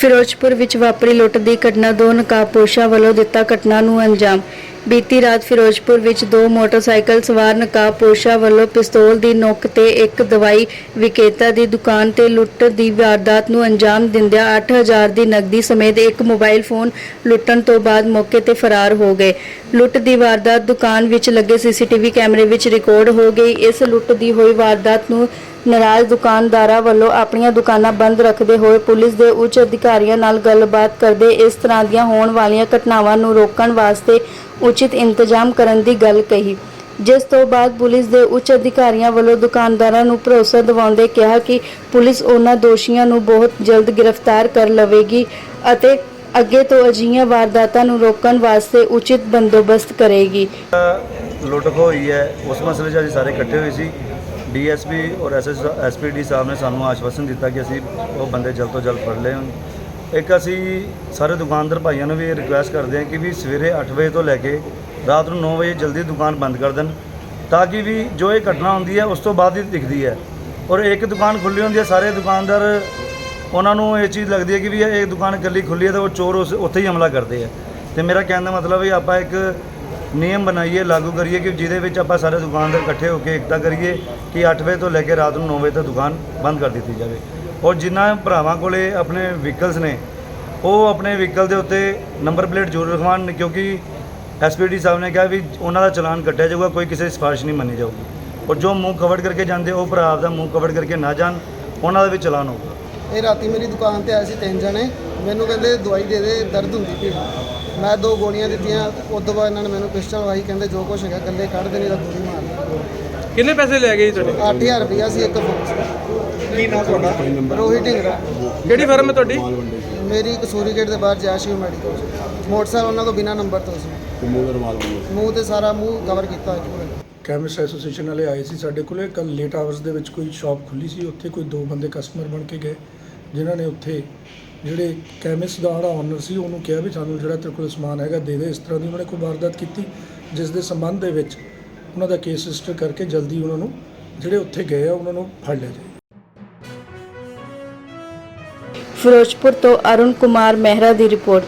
ਫਿਰੋਜ਼ਪੁਰ ਵਿੱਚ ਵਾਪਰੀ ਲੁੱਟ ਦੀ ਘਟਨਾ ਦੋ ਨਕਾਬਪੋਸ਼ਾਂ ਵੱਲੋਂ ਦਿੱਤਾ ਘਟਨਾ ਨੂੰ ਅੰਜਾਮ। ਬੀਤੀ ਰਾਤ ਫਿਰੋਜ਼ਪੁਰ ਵਿੱਚ ਦੋ ਮੋਟਰਸਾਈਕਲ ਸਵਾਰ ਨਕਾਬਪੋਸ਼ਾਂ ਵੱਲੋਂ ਪਿਸਤੌਲ ਦੀ ਨੋਕ ਤੇ ਇੱਕ ਦਵਾਈ ਵਿਕਰੇਤਾ ਦੀ ਦੁਕਾਨ ਤੇ ਲੁੱਟ ਦੀ ਵਾਰਦਾਤ ਨੂੰ ਅੰਜਾਮ ਦਿੰਦਿਆਂ 8000 ਦੀ ਨਕਦੀ ਸਮੇਤ ਇੱਕ ਮੋਬਾਈਲ ਫੋਨ ਲੁੱਟਣ ਤੋਂ ਬਾਅਦ ਮੌਕੇ ਤੇ ਫਰਾਰ ਹੋ ਗਏ। ਲੁੱਟ ਦੀ ਵਾਰਦਾਤ ਦੁਕਾਨ ਵਿੱਚ ਲੱਗੇ ਸੀਸੀਟੀਵੀ ਕੈਮਰੇ ਵਿੱਚ ਰਿਕਾਰਡ ਹੋ ਗਈ। ਇਸ ਲੁੱਟ ਦੀ ਹੋਈ ਵਾਰਦਾਤ ਨੂੰ ਨਾਰਾਜ਼ ਦੁਕਾਨਦਾਰਾਂ ਵੱਲੋਂ ਆਪਣੀਆਂ ਦੁਕਾਨਾਂ ਬੰਦ ਰੱਖਦੇ ਹੋਏ ਪੁਲਿਸ ਦੇ ਉੱਚ ਅਧਿਕਾਰੀਆਂ ਨਾਲ ਗੱਲਬਾਤ ਕਰਦੇ ਇਸ ਤਰ੍ਹਾਂ ਦੀਆਂ ਹੋਣ ਵਾਲੀਆਂ ਘਟਨਾਵਾਂ ਨੂੰ ਰੋਕਣ ਵਾਸਤੇ ਉਚਿਤ ਇੰਤਜ਼ਾਮ ਕਰਨ ਦੀ ਗੱਲ ਕਹੀ। ਜਿਸ ਤੋਂ ਬਾਅਦ ਪੁਲਿਸ ਦੇ ਉੱਚ ਅਧਿਕਾਰੀਆਂ ਵੱਲੋਂ ਦੁਕਾਨਦਾਰਾਂ ਨੂੰ ਭਰੋਸਾ ਦਿਵਾਉਂਦੇ ਕਿਹਾ ਕਿ ਪੁਲਿਸ ਉਹਨਾਂ ਦੋਸ਼ੀਆਂ ਨੂੰ ਬਹੁਤ ਜਲਦ ਗ੍ਰਿਫਤਾਰ ਕਰ ਲਵੇਗੀ ਅਤੇ ਅੱਗੇ ਤੋਂ ਅਜਿਹੀਆਂ ਵਾਰਦਾਤਾਂ ਨੂੰ ਰੋਕਣ ਵਾਸਤੇ ਉਚਿਤ ਬੰਦੋਬਸਤ ਕਰੇਗੀ। ਲੁੱਟ ਹੋਈ ਹੈ। ਉਸ ਮਸਲੇ 'ਚ ਅਸੀਂ ਸਾਰੇ ਇਕੱਠੇ ਹੋਏ ਸੀ। ਡੀਐਸਪੀ ਔਰ ਐਸਪੀਡੀ ਸਾਹਿਬ ਨੇ ਸਾਨੂੰ ਆਸ਼ਵਾਸਨ ਦਿੱਤਾ ਕਿ ਅਸੀਂ ਉਹ ਬੰਦੇ ਜਲਦ ਤੋਂ ਜਲਦ ਫੜ ਲਏ ਇੱਕ ਅਸੀਂ ਸਾਰੇ ਦੁਕਾਨਦਾਰ ਭਾਈਆਂ ਨੂੰ ਵੀ ਇਹ ਰਿਕੁਐਸਟ ਕਰਦੇ ਹਾਂ ਕਿ ਵੀ ਸਵੇਰੇ 8 ਵਜੇ ਤੋਂ ਲੈ ਕੇ ਰਾਤ ਨੂੰ 9 ਵਜੇ ਜਲਦੀ ਦੁਕਾਨ ਬੰਦ ਕਰ ਦੇਣ ਤਾਂ ਕਿ ਵੀ ਜੋ ਇਹ ਘਟਨਾ ਹੁੰਦੀ ਹੈ ਉਸ ਤੋਂ ਬਾਅਦ ਹੀ ਦਿਖਦੀ ਹੈ। ਔਰ ਇੱਕ ਦੁਕਾਨ ਖੁੱਲੀ ਹੁੰਦੀ ਹੈ, ਸਾਰੇ ਦੁਕਾਨਦਾਰ ਉਹਨਾਂ ਨੂੰ ਇਹ ਚੀਜ਼ ਲੱਗਦੀ ਹੈ ਕਿ ਵੀ ਇਹ ਦੁਕਾਨ ਇਕੱਲੀ ਖੁੱਲੀ ਹੈ ਤਾਂ ਉਹ ਚੋਰ ਉਸ ਉੱਥੇ ਹੀ ਹਮਲਾ ਕਰਦੇ ਆ। ਤੇ ਮੇਰਾ ਕਹਿਣ ਦਾ ਮਤਲਬ ਹੈ, ਆਪਾਂ ਇੱਕ ਨਿਯਮ ਬਣਾਈਏ, ਲਾਗੂ ਕਰੀਏ ਕਿ ਜਿਹਦੇ ਵਿੱਚ ਆਪਾਂ ਸਾਰੇ ਦੁਕਾਨਦਾਰ ਇਕੱਠੇ ਹੋ ਕੇ ਇਕਤਾ ਕਰੀਏ ਕਿ 8 ਵਜੇ ਤੋਂ ਲੈ ਕੇ ਰਾਤ ਨੂੰ 9 ਵਜੇ ਤੱਕ ਦੁਕਾਨ ਬੰਦ ਕਰ ਦਿੱਤੀ ਜਾਵੇ। ਔਰ ਜਿਨ੍ਹਾਂ ਭਰਾਵਾਂ ਕੋਲੇ ਆਪਣੇ ਵਹੀਕਲਸ ਨੇ, ਉਹ ਆਪਣੇ ਵਹੀਕਲ ਦੇ ਉੱਤੇ ਨੰਬਰ ਪਲੇਟ ਜ਼ਰੂਰ ਰਖਵਾਉਣ, ਕਿਉਂਕਿ ਐਸਪੀਡੀ ਸਾਹਿਬ ਨੇ ਕਿਹਾ ਵੀ ਉਹਨਾਂ ਦਾ ਚਲਾਨ ਕੱਟਿਆ ਜਾਊਗਾ, ਕੋਈ ਕਿਸੇ ਦੀ ਸਿਫਾਰਿਸ਼ ਨਹੀਂ ਮੰਨੀ ਜਾਊਗੀ। ਔਰ ਜੋ ਮੂੰਹ ਕਵਰ ਕਰਕੇ ਜਾਂਦੇ, ਉਹ ਭਰਾ ਆਪਦਾ ਮੂੰਹ ਕਵਰ ਕਰਕੇ ਨਾ ਜਾਣ, ਉਹਨਾਂ ਦਾ ਵੀ ਚਲਾਨ ਹੋਊਗਾ। ਇਹ ਰਾਤੀ ਮੇਰੀ ਦੁਕਾਨ ਤੇ ਆਏ ਸੀ ਤਿੰਨ ਜਣੇ, ਮੈਨੂੰ ਕਹਿੰਦੇ ਦਵਾਈ ਦੇ ਦੇ, ਦਰਦ ਹੁੰਦੀ ਪਈ। ਮੈਂ ਦੋ ਗੋਲੀਆਂ ਦਿੱਤੀਆਂ ਉਸ ਤੋਂ ਬਾਅਦ ਇਹਨਾਂ ਨੇ ਮੈਨੂੰ ਪਿਸਟਲ ਵਾਈ ਕਹਿੰਦੇ ਜੋ ਕੁਛ ਹੈਗਾ ਗੱਲੇ ਕੱਢ ਦੇ ਨਹੀਂ ਤਾਂ ਗੋਲੀ ਮਾਰ ਕਿੰਨੇ ਪੈਸੇ ਲੈ ਗਏ ਜੀ ਤੁਹਾਡੇ? 8000 ਰੁਪਇਆ ਸੀ ਇੱਕ ਫੋਨ। ਸੀ ਕੀ ਨਾਮ ਤੁਹਾਡਾ? ਰੋਹਿਤ ਢਿੰਗਰਾ। ਕਿਹੜੀ ਫਰਮ ਹੈ ਤੁਹਾਡੀ? ਮੇਰੀ ਕਸੂਰੀ ਗੇਟ ਦੇ ਬਾਹਰ ਜੈਸ਼ਿਵ ਮੈਡੀਕਲ ਮੋਟਰਸਾਈਕਲ ਉਹਨਾਂ ਕੋਲ ਬਿਨਾ ਨੰਬਰ ਤੋਂ ਸੀ। ਮੂੰਹ ਤੇ ਸਾਰਾ ਮੂੰਹ ਕਵਰ ਕੀਤਾ ਹੋਇਆ ਪੂਰਾ। ਕੈਮਿਸਟ ਐਸੋਸੀਏਸ਼ਨ ਵਾਲੇ ਆਏ ਸੀ ਸਾਡੇ ਕੋਲੇ। ਕੱਲ ਲੇਟ ਆਵਰਸ ਦੇ ਵਿੱਚ ਕੋਈ ਸ਼ਾਪ ਖੁੱਲੀ ਸੀ। ਉੱਥੇ ਕੋਈ ਦੋ ਬੰਦੇ ਕਸਟਮਰ ਬਣ ਕੇ ਗਏ ਜਿਨ੍ਹਾਂ ਨੇ ਉੱਥੇ ਜਿਹੜੇ ਕੈਮਿਸਟ ਦਾ ਜਿਹੜਾ ਓਨਰ ਸੀ, ਉਹਨੂੰ ਕਿਹਾ ਵੀ ਸਾਨੂੰ ਜਿਹੜਾ ਤੇਰੇ ਕੋਲ ਸਮਾਨ ਹੈਗਾ ਦੇ ਦੇ। ਇਸ ਤਰ੍ਹਾਂ ਦੀ ਉਹਨਾਂ ਨੇ ਕੋਈ ਵਾਰਦਾਤ ਕੀਤੀ, ਜਿਸ ਦੇ ਸੰਬੰਧ ਦੇ ਵਿੱਚ ਉਹਨਾਂ ਦਾ ਕੇਸ ਰਜਿਸਟਰ ਕਰਕੇ ਜਲਦੀ ਉਹਨਾਂ ਨੂੰ ਜਿਹੜੇ ਉੱਥੇ ਗਏ ਆ, ਉਹਨਾਂ ਨੂੰ ਫੜ ਲਿਆ ਜਾਏ। ਫਿਰੋਜ਼ਪੁਰ ਤੋਂ ਅਰੁਣ ਕੁਮਾਰ ਮਹਿਰਾ ਦੀ ਰਿਪੋਰਟ।